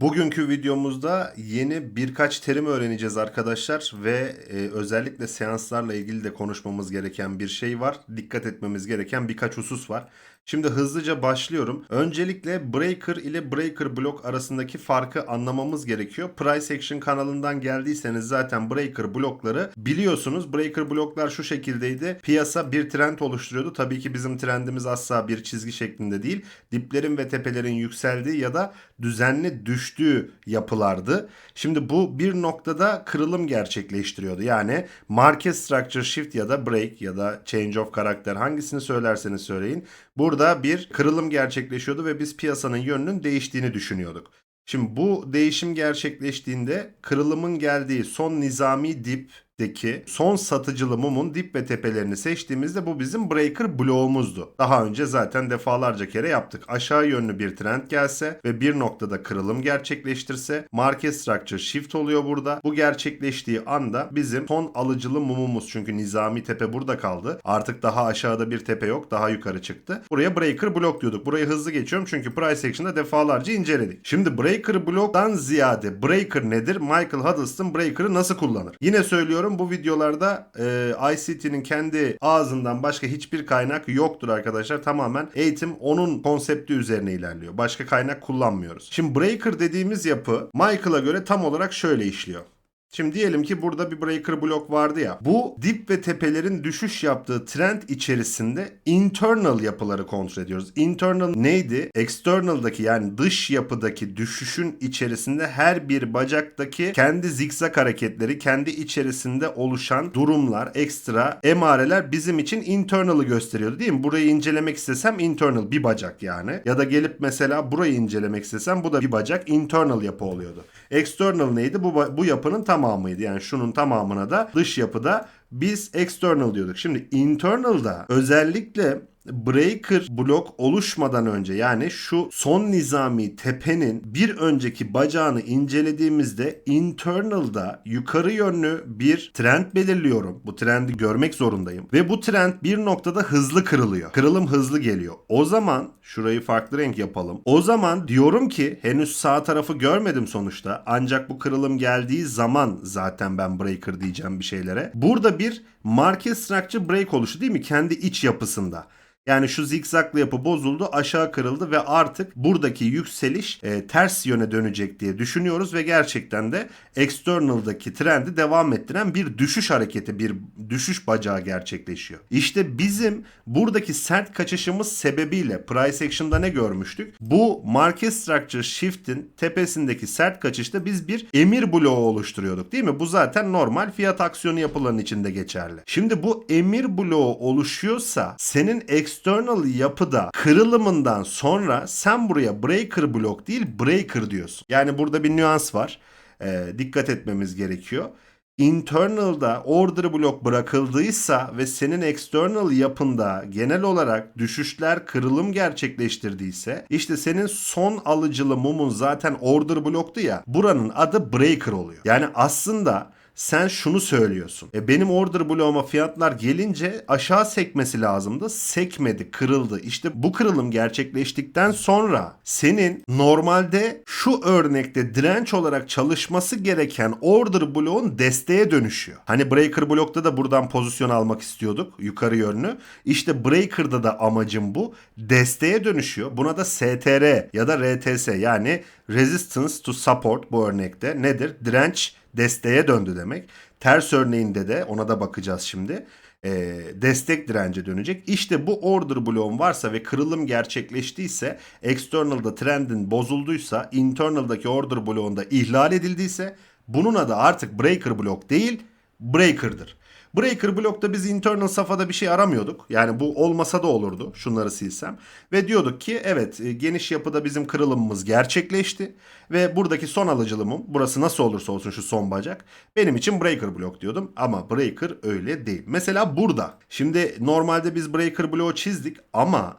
Bugünkü videomuzda yeni birkaç terim öğreneceğiz arkadaşlar ve e, özellikle seanslarla ilgili de konuşmamız gereken bir şey var. Dikkat etmemiz gereken birkaç husus var. Şimdi hızlıca başlıyorum. Öncelikle breaker ile breaker block arasındaki farkı anlamamız gerekiyor. Price Action kanalından geldiyseniz zaten breaker blokları biliyorsunuz. Breaker bloklar şu şekildeydi. Piyasa bir trend oluşturuyordu. Tabii ki bizim trendimiz asla bir çizgi şeklinde değil. Diplerin ve tepelerin yükseldiği ya da düzenli düştüğü yapılardı. Şimdi bu bir noktada kırılım gerçekleştiriyordu. Yani market structure shift ya da break ya da change of karakter hangisini söylerseniz söyleyin. Burada bir kırılım gerçekleşiyordu ve biz piyasanın yönünün değiştiğini düşünüyorduk. Şimdi bu değişim gerçekleştiğinde kırılımın geldiği son nizami dipteki son satıcılı mumun dip ve tepelerini seçtiğimizde bu bizim breaker bloğumuzdu. Daha önce zaten defalarca kere yaptık. Aşağı yönlü bir trend gelse ve bir noktada kırılım gerçekleştirse market structure shift oluyor burada. Bu gerçekleştiği anda bizim son alıcılı mumumuz çünkü nizami tepe burada kaldı. Artık daha aşağıda bir tepe yok. Daha yukarı çıktı. Buraya breaker block diyorduk. Burayı hızlı geçiyorum çünkü price action'da defalarca inceledik. Şimdi breaker block'tan ziyade breaker nedir? Michael Huddleston breaker'ı nasıl kullanır? Yine söylüyorum bu videolarda e, ICT'nin kendi ağzından başka hiçbir kaynak yoktur arkadaşlar. Tamamen eğitim onun konsepti üzerine ilerliyor. Başka kaynak kullanmıyoruz. Şimdi breaker dediğimiz yapı Michael'a göre tam olarak şöyle işliyor. Şimdi diyelim ki burada bir breaker blok vardı ya. Bu dip ve tepelerin düşüş yaptığı trend içerisinde internal yapıları kontrol ediyoruz. Internal neydi? External'daki yani dış yapıdaki düşüşün içerisinde her bir bacaktaki kendi zikzak hareketleri, kendi içerisinde oluşan durumlar, ekstra emareler bizim için internal'ı gösteriyordu değil mi? Burayı incelemek istesem internal bir bacak yani. Ya da gelip mesela burayı incelemek istesem bu da bir bacak internal yapı oluyordu. External neydi? Bu, bu yapının tamamıydı. Yani şunun tamamına da dış yapıda biz external diyorduk. Şimdi internal'da özellikle breaker blok oluşmadan önce yani şu son nizami tepenin bir önceki bacağını incelediğimizde internal'da yukarı yönlü bir trend belirliyorum. Bu trendi görmek zorundayım. Ve bu trend bir noktada hızlı kırılıyor. Kırılım hızlı geliyor. O zaman şurayı farklı renk yapalım. O zaman diyorum ki henüz sağ tarafı görmedim sonuçta. Ancak bu kırılım geldiği zaman zaten ben breaker diyeceğim bir şeylere. Burada bir market structure break oluştu değil mi? Kendi iç yapısında. Yani şu zikzaklı yapı bozuldu, aşağı kırıldı ve artık buradaki yükseliş e, ters yöne dönecek diye düşünüyoruz ve gerçekten de external'daki trendi devam ettiren bir düşüş hareketi, bir düşüş bacağı gerçekleşiyor. İşte bizim buradaki sert kaçışımız sebebiyle price action'da ne görmüştük? Bu market structure shift'in tepesindeki sert kaçışta biz bir emir bloğu oluşturuyorduk değil mi? Bu zaten normal fiyat aksiyonu yapılarının içinde geçerli. Şimdi bu emir bloğu oluşuyorsa senin external yapıda kırılımından sonra sen buraya breaker blok değil breaker diyorsun. Yani burada bir nüans var. Ee, dikkat etmemiz gerekiyor. Internal'da order blok bırakıldıysa ve senin external yapında genel olarak düşüşler kırılım gerçekleştirdiyse işte senin son alıcılı mumun zaten order bloktu ya buranın adı breaker oluyor. Yani aslında sen şunu söylüyorsun. E benim order bloğuma fiyatlar gelince aşağı sekmesi lazımdı. Sekmedi, kırıldı. İşte bu kırılım gerçekleştikten sonra senin normalde şu örnekte direnç olarak çalışması gereken order bloğun desteğe dönüşüyor. Hani breaker blokta da buradan pozisyon almak istiyorduk yukarı yönlü. İşte breaker'da da amacım bu. Desteğe dönüşüyor. Buna da STR ya da RTS yani resistance to support bu örnekte nedir? Direnç desteğe döndü demek. Ters örneğinde de ona da bakacağız şimdi. E, destek dirence dönecek. İşte bu order bloğun varsa ve kırılım gerçekleştiyse, external'da trendin bozulduysa, internal'daki order bloğunda ihlal edildiyse bunun adı artık breaker blok değil, breaker'dır. Breaker blokta biz internal safhada bir şey aramıyorduk. Yani bu olmasa da olurdu şunları silsem. Ve diyorduk ki evet e, geniş yapıda bizim kırılımımız gerçekleşti. Ve buradaki son alıcılımım burası nasıl olursa olsun şu son bacak. Benim için breaker blok diyordum ama breaker öyle değil. Mesela burada. Şimdi normalde biz breaker bloğu çizdik ama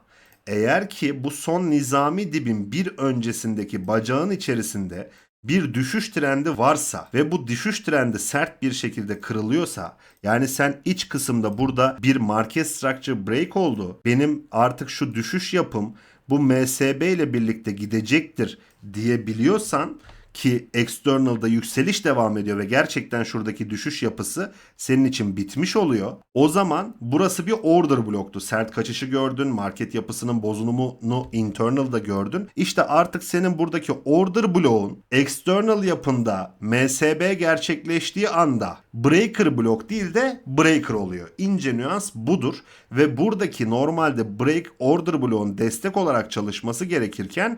eğer ki bu son nizami dibin bir öncesindeki bacağın içerisinde bir düşüş trendi varsa ve bu düşüş trendi sert bir şekilde kırılıyorsa yani sen iç kısımda burada bir market structure break oldu. Benim artık şu düşüş yapım bu MSB ile birlikte gidecektir diyebiliyorsan ki external'da yükseliş devam ediyor ve gerçekten şuradaki düşüş yapısı senin için bitmiş oluyor. O zaman burası bir order bloktu. Sert kaçışı gördün, market yapısının bozulumunu internal'da gördün. İşte artık senin buradaki order bloğun external yapında MSB gerçekleştiği anda breaker blok değil de breaker oluyor. İnce nüans budur ve buradaki normalde break order bloğun destek olarak çalışması gerekirken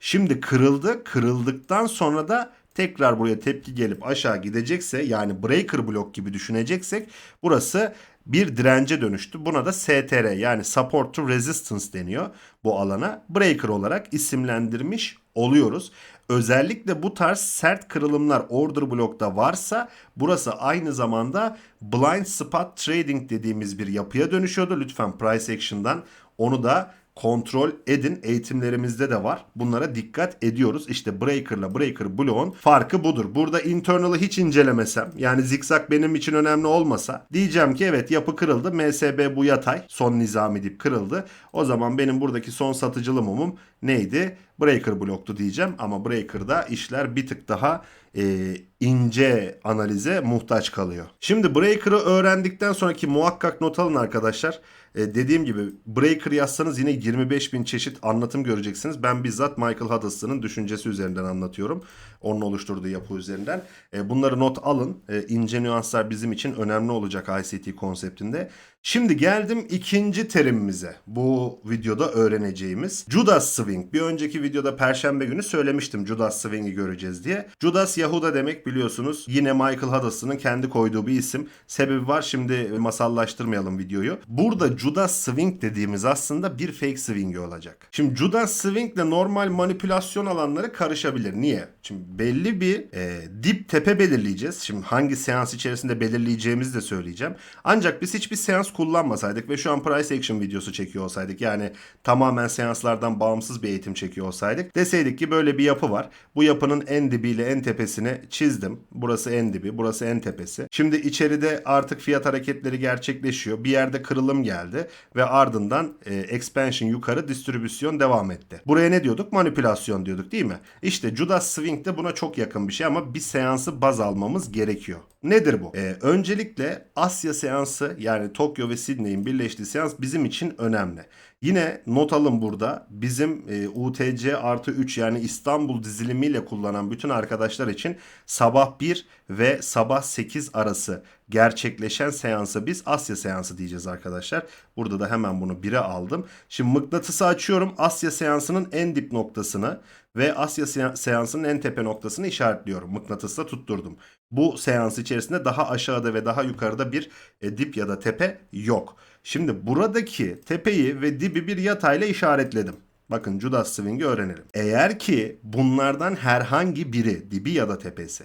Şimdi kırıldı. Kırıldıktan sonra da tekrar buraya tepki gelip aşağı gidecekse yani breaker blok gibi düşüneceksek burası bir dirence dönüştü. Buna da STR yani support to resistance deniyor bu alana. Breaker olarak isimlendirmiş oluyoruz. Özellikle bu tarz sert kırılımlar order blokta varsa burası aynı zamanda blind spot trading dediğimiz bir yapıya dönüşüyordu. Lütfen price action'dan onu da kontrol edin. Eğitimlerimizde de var. Bunlara dikkat ediyoruz. İşte breaker'la breaker bloğun farkı budur. Burada internal'ı hiç incelemesem yani zikzak benim için önemli olmasa diyeceğim ki evet yapı kırıldı. MSB bu yatay. Son nizami dip kırıldı. O zaman benim buradaki son satıcılı mumum neydi? Breaker bloktu diyeceğim ama breaker'da işler bir tık daha e, ince analize muhtaç kalıyor. Şimdi breaker'ı öğrendikten sonraki muhakkak not alın arkadaşlar. E, dediğim gibi breaker yazsanız yine 25 bin çeşit anlatım göreceksiniz. Ben bizzat Michael Huddleston'ın düşüncesi üzerinden anlatıyorum. Onun oluşturduğu yapı üzerinden. E, bunları not alın. E, ince nüanslar bizim için önemli olacak ICT konseptinde. Şimdi geldim ikinci terimimize. Bu videoda öğreneceğimiz Judas Swing. Bir önceki videoda perşembe günü söylemiştim Judas Swing'i göreceğiz diye. Judas Yahuda demek biliyorsunuz. Yine Michael Huddleston'ın kendi koyduğu bir isim. Sebebi var şimdi masallaştırmayalım videoyu. Burada Judas Swing dediğimiz aslında bir fake swing olacak. Şimdi Judas Swing ile normal manipülasyon alanları karışabilir. Niye? Şimdi belli bir e, dip tepe belirleyeceğiz. Şimdi hangi seans içerisinde belirleyeceğimizi de söyleyeceğim. Ancak biz hiçbir seans kullanmasaydık ve şu an price action videosu çekiyor olsaydık yani tamamen seanslardan bağımsız bir eğitim çekiyor olsaydık deseydik ki böyle bir yapı var. Bu yapının en dibiyle en tepesini çizdim. Burası en dibi, burası en tepesi. Şimdi içeride artık fiyat hareketleri gerçekleşiyor. Bir yerde kırılım geldi ve ardından e, expansion yukarı distribüsyon devam etti. Buraya ne diyorduk? Manipülasyon diyorduk değil mi? İşte Judas Swing de buna çok yakın bir şey ama bir seansı baz almamız gerekiyor. Nedir bu? Ee, öncelikle Asya seansı yani Tokyo ve Sydney'in birleştiği seans bizim için önemli. Yine not alın burada bizim e, UTC artı 3 yani İstanbul dizilimiyle kullanan bütün arkadaşlar için sabah 1 ve sabah 8 arası gerçekleşen seansa biz Asya seansı diyeceğiz arkadaşlar. Burada da hemen bunu 1'e aldım. Şimdi mıknatısı açıyorum Asya seansının en dip noktasını ve Asya seansının en tepe noktasını işaretliyorum. Mıknatısla tutturdum. Bu seans içerisinde daha aşağıda ve daha yukarıda bir e, dip ya da tepe yok. Şimdi buradaki tepeyi ve dibi bir yatayla işaretledim. Bakın Judas Swing'i öğrenelim. Eğer ki bunlardan herhangi biri dibi ya da tepesi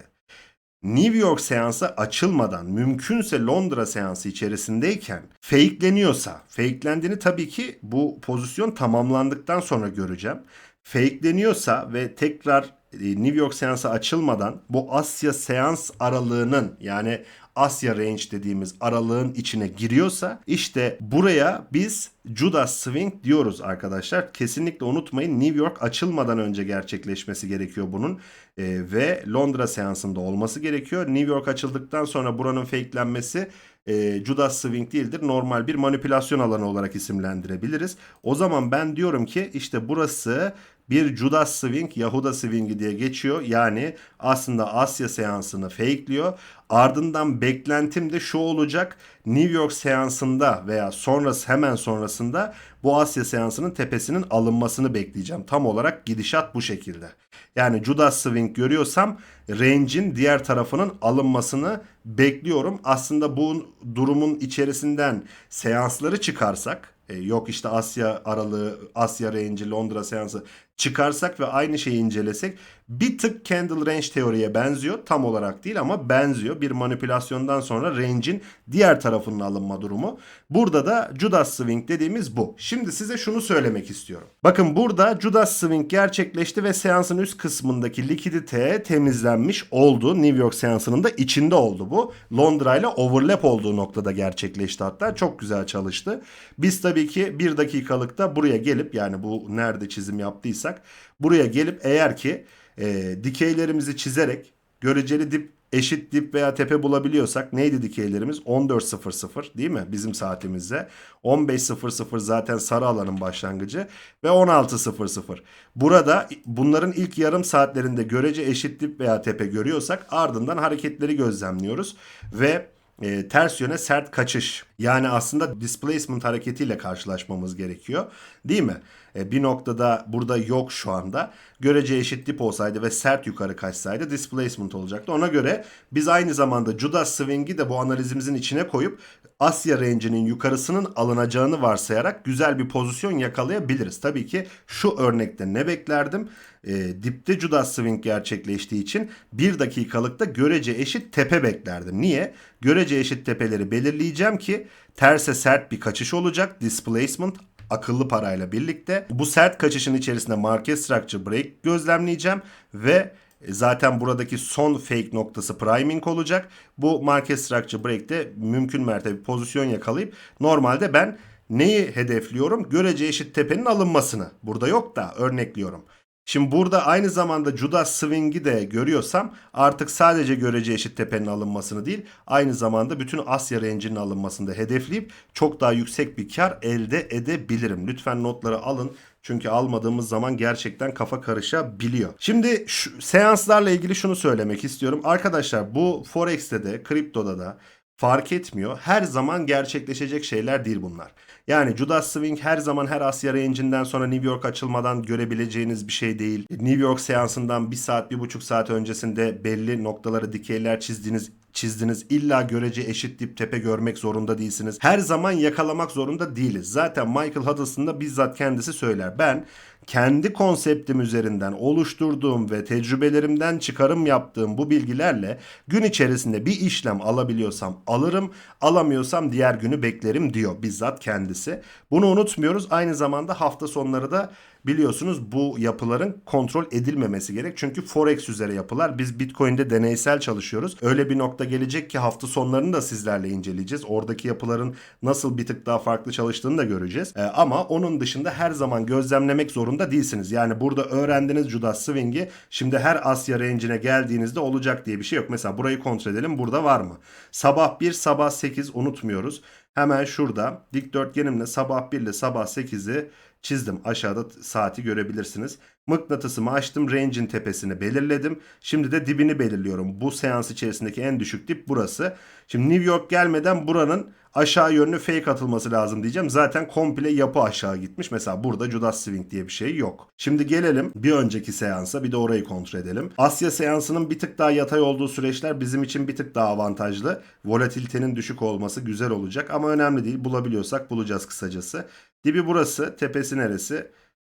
New York seansı açılmadan mümkünse Londra seansı içerisindeyken fakeleniyorsa, fakelendiğini tabii ki bu pozisyon tamamlandıktan sonra göreceğim. Fakeleniyorsa ve tekrar e, New York seansı açılmadan bu Asya seans aralığının yani Asya range dediğimiz aralığın içine giriyorsa işte buraya biz Judas Swing diyoruz arkadaşlar. Kesinlikle unutmayın New York açılmadan önce gerçekleşmesi gerekiyor bunun. E, ve Londra seansında olması gerekiyor. New York açıldıktan sonra buranın fakelenmesi e, Judas Swing değildir. Normal bir manipülasyon alanı olarak isimlendirebiliriz. O zaman ben diyorum ki işte burası bir Judas Swing, Yahuda Swing'i diye geçiyor. Yani aslında Asya seansını fakeliyor. Ardından beklentim de şu olacak. New York seansında veya sonrası hemen sonrasında bu Asya seansının tepesinin alınmasını bekleyeceğim. Tam olarak gidişat bu şekilde. Yani Judas Swing görüyorsam range'in diğer tarafının alınmasını bekliyorum. Aslında bu durumun içerisinden seansları çıkarsak e, yok işte Asya aralığı, Asya range'i, Londra seansı çıkarsak ve aynı şeyi incelesek bir tık candle range teoriye benziyor. Tam olarak değil ama benziyor. Bir manipülasyondan sonra range'in diğer tarafının alınma durumu. Burada da Judas Swing dediğimiz bu. Şimdi size şunu söylemek istiyorum. Bakın burada Judas Swing gerçekleşti ve seansın üst kısmındaki likidite temizlenmiş oldu. New York seansının da içinde oldu bu. Londra ile overlap olduğu noktada gerçekleşti hatta. Çok güzel çalıştı. Biz tabii ki bir dakikalıkta buraya gelip yani bu nerede çizim yaptıysa yaptıysak buraya gelip eğer ki e, dikeylerimizi çizerek göreceli dip eşit dip veya tepe bulabiliyorsak neydi dikeylerimiz? 14.00 değil mi bizim saatimizde? 15.00 zaten sarı alanın başlangıcı ve 16.00. Burada bunların ilk yarım saatlerinde görece eşit dip veya tepe görüyorsak ardından hareketleri gözlemliyoruz ve e, ters yöne sert kaçış yani aslında displacement hareketiyle karşılaşmamız gerekiyor değil mi? E, bir noktada burada yok şu anda. Görece eşit dip olsaydı ve sert yukarı kaçsaydı displacement olacaktı. Ona göre biz aynı zamanda Judas Swing'i de bu analizimizin içine koyup Asya range'inin yukarısının alınacağını varsayarak güzel bir pozisyon yakalayabiliriz. Tabii ki şu örnekte ne beklerdim? E, dipte Judas Swing gerçekleştiği için bir dakikalıkta görece eşit tepe beklerdim. Niye? Görece eşit tepeleri belirleyeceğim ki terse sert bir kaçış olacak. Displacement akıllı parayla birlikte. Bu sert kaçışın içerisinde market structure break gözlemleyeceğim ve zaten buradaki son fake noktası priming olacak. Bu market structure break'te mümkün mertebe pozisyon yakalayıp normalde ben neyi hedefliyorum? Görece eşit tepenin alınmasını. Burada yok da örnekliyorum. Şimdi burada aynı zamanda Judas Swing'i de görüyorsam artık sadece görece eşit tepenin alınmasını değil aynı zamanda bütün Asya range'inin alınmasını da hedefleyip çok daha yüksek bir kar elde edebilirim. Lütfen notları alın. Çünkü almadığımız zaman gerçekten kafa karışabiliyor. Şimdi şu, seanslarla ilgili şunu söylemek istiyorum. Arkadaşlar bu Forex'te de kriptoda da fark etmiyor. Her zaman gerçekleşecek şeyler değil bunlar. Yani Judas Swing her zaman her Asya range'inden sonra New York açılmadan görebileceğiniz bir şey değil. New York seansından bir saat, bir buçuk saat öncesinde belli noktaları dikeyler çizdiğiniz çizdiniz. İlla görece eşit dip tepe görmek zorunda değilsiniz. Her zaman yakalamak zorunda değiliz. Zaten Michael Huddleston da bizzat kendisi söyler. Ben kendi konseptim üzerinden oluşturduğum ve tecrübelerimden çıkarım yaptığım bu bilgilerle gün içerisinde bir işlem alabiliyorsam alırım, alamıyorsam diğer günü beklerim diyor bizzat kendisi. Bunu unutmuyoruz. Aynı zamanda hafta sonları da biliyorsunuz bu yapıların kontrol edilmemesi gerek. Çünkü forex üzere yapılar. Biz Bitcoin'de deneysel çalışıyoruz. Öyle bir nokta gelecek ki hafta sonlarını da sizlerle inceleyeceğiz. Oradaki yapıların nasıl bir tık daha farklı çalıştığını da göreceğiz. Ee, ama onun dışında her zaman gözlemlemek zorunda değilsiniz. Yani burada öğrendiniz Judas Swing'i. Şimdi her Asya range'ine geldiğinizde olacak diye bir şey yok. Mesela burayı kontrol edelim. Burada var mı? Sabah 1, sabah 8 unutmuyoruz. Hemen şurada dikdörtgenimle sabah 1 ile sabah 8'i çizdim. Aşağıda saati görebilirsiniz. Mıknatısımı açtım. Range'in tepesini belirledim. Şimdi de dibini belirliyorum. Bu seans içerisindeki en düşük dip burası. Şimdi New York gelmeden buranın aşağı yönlü fake atılması lazım diyeceğim. Zaten komple yapı aşağı gitmiş. Mesela burada Judas Swing diye bir şey yok. Şimdi gelelim bir önceki seansa bir de orayı kontrol edelim. Asya seansının bir tık daha yatay olduğu süreçler bizim için bir tık daha avantajlı. Volatilitenin düşük olması güzel olacak ama önemli değil. Bulabiliyorsak bulacağız kısacası. Dibi burası, tepesi neresi?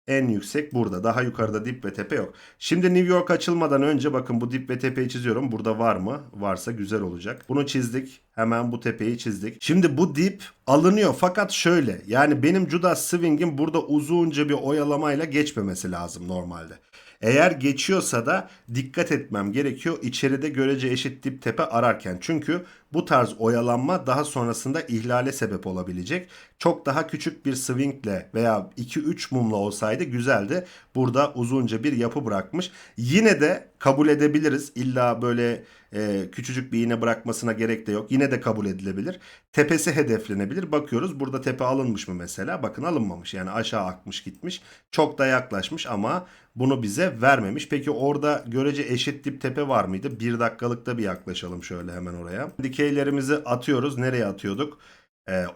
En yüksek burada. Daha yukarıda dip ve tepe yok. Şimdi New York açılmadan önce bakın bu dip ve tepeyi çiziyorum. Burada var mı? Varsa güzel olacak. Bunu çizdik. Hemen bu tepeyi çizdik. Şimdi bu dip alınıyor fakat şöyle. Yani benim Judas Swing'in burada uzunca bir oyalamayla geçmemesi lazım normalde. Eğer geçiyorsa da dikkat etmem gerekiyor içeride görece eşit dip tepe ararken. Çünkü bu tarz oyalanma daha sonrasında ihlale sebep olabilecek. Çok daha küçük bir swingle veya 2-3 mumla olsaydı güzeldi. Burada uzunca bir yapı bırakmış. Yine de kabul edebiliriz. İlla böyle e, küçücük bir iğne bırakmasına gerek de yok. Yine de kabul edilebilir. Tepesi hedeflenebilir. Bakıyoruz burada tepe alınmış mı mesela? Bakın alınmamış. Yani aşağı akmış gitmiş. Çok da yaklaşmış ama bunu bize vermemiş. Peki orada görece eşit dip tepe var mıydı? Bir dakikalıkta bir yaklaşalım şöyle hemen oraya. Dikeylerimizi atıyoruz. Nereye atıyorduk?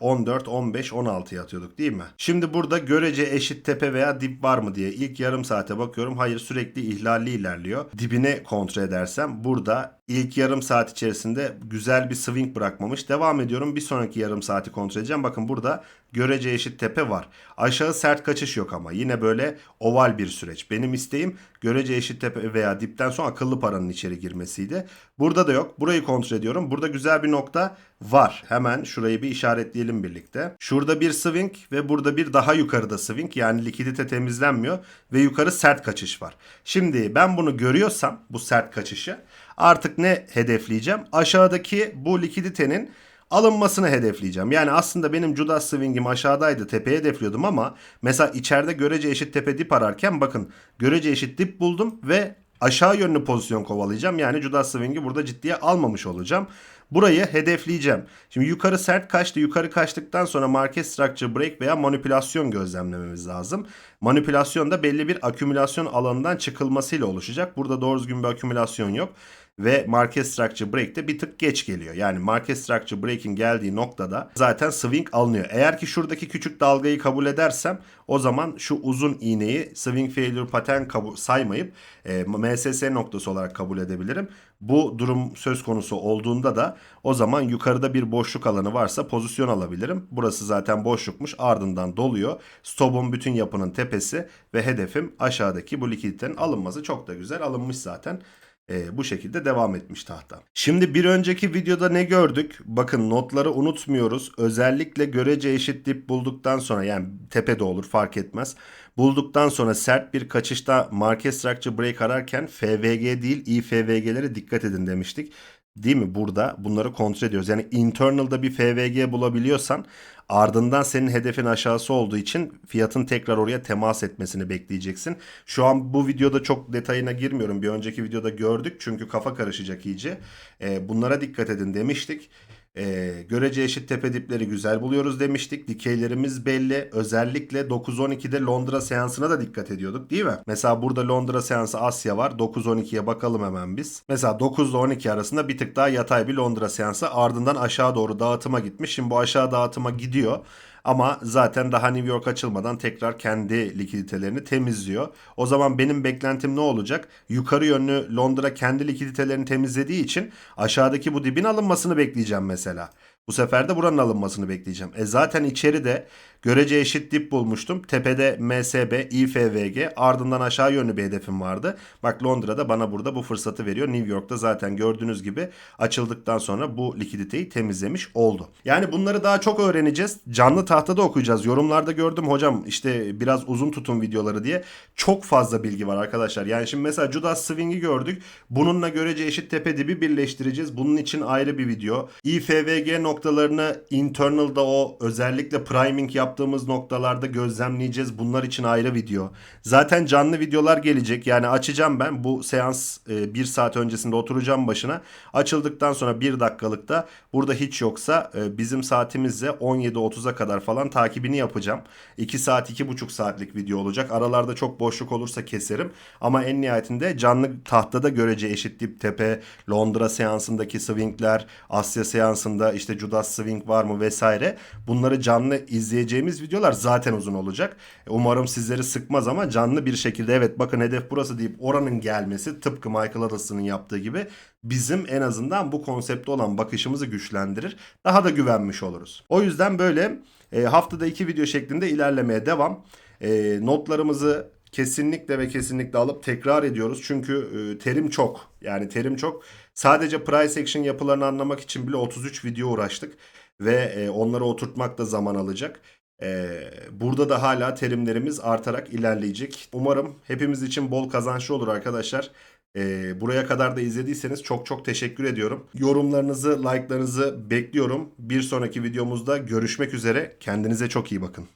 14, 15, 16'ya atıyorduk değil mi? Şimdi burada görece eşit tepe veya dip var mı diye ilk yarım saate bakıyorum. Hayır sürekli ihlalli ilerliyor. Dibine kontrol edersem burada ilk yarım saat içerisinde güzel bir swing bırakmamış. Devam ediyorum. Bir sonraki yarım saati kontrol edeceğim. Bakın burada görece eşit tepe var. Aşağı sert kaçış yok ama yine böyle oval bir süreç. Benim isteğim görece eşit tepe veya dipten sonra akıllı paranın içeri girmesiydi. Burada da yok. Burayı kontrol ediyorum. Burada güzel bir nokta var. Hemen şurayı bir işaretleyelim birlikte. Şurada bir swing ve burada bir daha yukarıda swing. Yani likidite temizlenmiyor ve yukarı sert kaçış var. Şimdi ben bunu görüyorsam bu sert kaçışı artık ne hedefleyeceğim? Aşağıdaki bu likiditenin alınmasını hedefleyeceğim. Yani aslında benim Judas Swing'im aşağıdaydı tepeye hedefliyordum ama mesela içeride görece eşit tepe dip ararken bakın görece eşit dip buldum ve aşağı yönlü pozisyon kovalayacağım. Yani Judas Swing'i burada ciddiye almamış olacağım. Burayı hedefleyeceğim. Şimdi yukarı sert kaçtı. Yukarı kaçtıktan sonra market structure break veya manipülasyon gözlemlememiz lazım. Manipülasyon da belli bir akümülasyon alanından çıkılmasıyla oluşacak. Burada doğru düzgün bir akümülasyon yok. Ve market structure break de bir tık geç geliyor. Yani market structure break'in geldiği noktada zaten swing alınıyor. Eğer ki şuradaki küçük dalgayı kabul edersem o zaman şu uzun iğneyi swing failure pattern saymayıp e, MSS noktası olarak kabul edebilirim. Bu durum söz konusu olduğunda da o zaman yukarıda bir boşluk alanı varsa pozisyon alabilirim. Burası zaten boşlukmuş ardından doluyor. Stop'un bütün yapının tepesi ve hedefim aşağıdaki bu likiditenin alınması çok da güzel alınmış zaten. Ee, bu şekilde devam etmiş tahta. Şimdi bir önceki videoda ne gördük? Bakın notları unutmuyoruz. Özellikle görece eşit dip bulduktan sonra yani tepede olur fark etmez. Bulduktan sonra sert bir kaçışta market structure break ararken FVG değil IFVG'lere dikkat edin demiştik. Değil mi? Burada bunları kontrol ediyoruz. Yani internal'da bir FVG bulabiliyorsan ardından senin hedefin aşağısı olduğu için fiyatın tekrar oraya temas etmesini bekleyeceksin. Şu an bu videoda çok detayına girmiyorum. Bir önceki videoda gördük çünkü kafa karışacak iyice. Ee, bunlara dikkat edin demiştik. Ee, görece eşit tepe dipleri güzel buluyoruz demiştik. Dikeylerimiz belli. Özellikle 9-12'de Londra seansına da dikkat ediyorduk değil mi? Mesela burada Londra seansı Asya var. 9-12'ye bakalım hemen biz. Mesela 9 ile 12 arasında bir tık daha yatay bir Londra seansı. Ardından aşağı doğru dağıtıma gitmiş. Şimdi bu aşağı dağıtıma gidiyor. Ama zaten daha New York açılmadan tekrar kendi likiditelerini temizliyor. O zaman benim beklentim ne olacak? Yukarı yönlü Londra kendi likiditelerini temizlediği için aşağıdaki bu dibin alınmasını bekleyeceğim mesela. Bu sefer de buranın alınmasını bekleyeceğim. E zaten içeride görece eşit dip bulmuştum. Tepede MSB, IFVG ardından aşağı yönlü bir hedefim vardı. Bak Londra'da bana burada bu fırsatı veriyor. New York'ta zaten gördüğünüz gibi açıldıktan sonra bu likiditeyi temizlemiş oldu. Yani bunları daha çok öğreneceğiz. Canlı tahtada okuyacağız. Yorumlarda gördüm hocam işte biraz uzun tutun videoları diye. Çok fazla bilgi var arkadaşlar. Yani şimdi mesela Judas Swing'i gördük. Bununla görece eşit tepe dibi birleştireceğiz. Bunun için ayrı bir video. IFVG noktalarını internal'da o özellikle priming yaptığımız noktalarda gözlemleyeceğiz. Bunlar için ayrı video. Zaten canlı videolar gelecek. Yani açacağım ben bu seans e, bir saat öncesinde oturacağım başına. Açıldıktan sonra bir dakikalıkta burada hiç yoksa e, bizim saatimizle 17.30'a kadar falan takibini yapacağım. 2 saat 2,5 saatlik video olacak. Aralarda çok boşluk olursa keserim. Ama en nihayetinde canlı tahtada görece eşit dip tepe, Londra seansındaki swingler, Asya seansında işte Judas swing var mı vesaire. Bunları canlı izleyeceğimiz videolar zaten uzun olacak. E, Umarım sizleri sıkmaz ama canlı bir şekilde evet bakın hedef burası deyip oranın gelmesi tıpkı Michael Adams'ın yaptığı gibi bizim en azından bu konsepte olan bakışımızı güçlendirir. Daha da güvenmiş oluruz. O yüzden böyle e, haftada iki video şeklinde ilerlemeye devam. E, notlarımızı kesinlikle ve kesinlikle alıp tekrar ediyoruz. Çünkü terim çok. Yani terim çok. Sadece price action yapılarını anlamak için bile 33 video uğraştık. Ve onları oturtmak da zaman alacak. E, burada da hala terimlerimiz artarak ilerleyecek. Umarım hepimiz için bol kazançlı olur arkadaşlar. E, buraya kadar da izlediyseniz çok çok teşekkür ediyorum. Yorumlarınızı, like'larınızı bekliyorum. Bir sonraki videomuzda görüşmek üzere. Kendinize çok iyi bakın.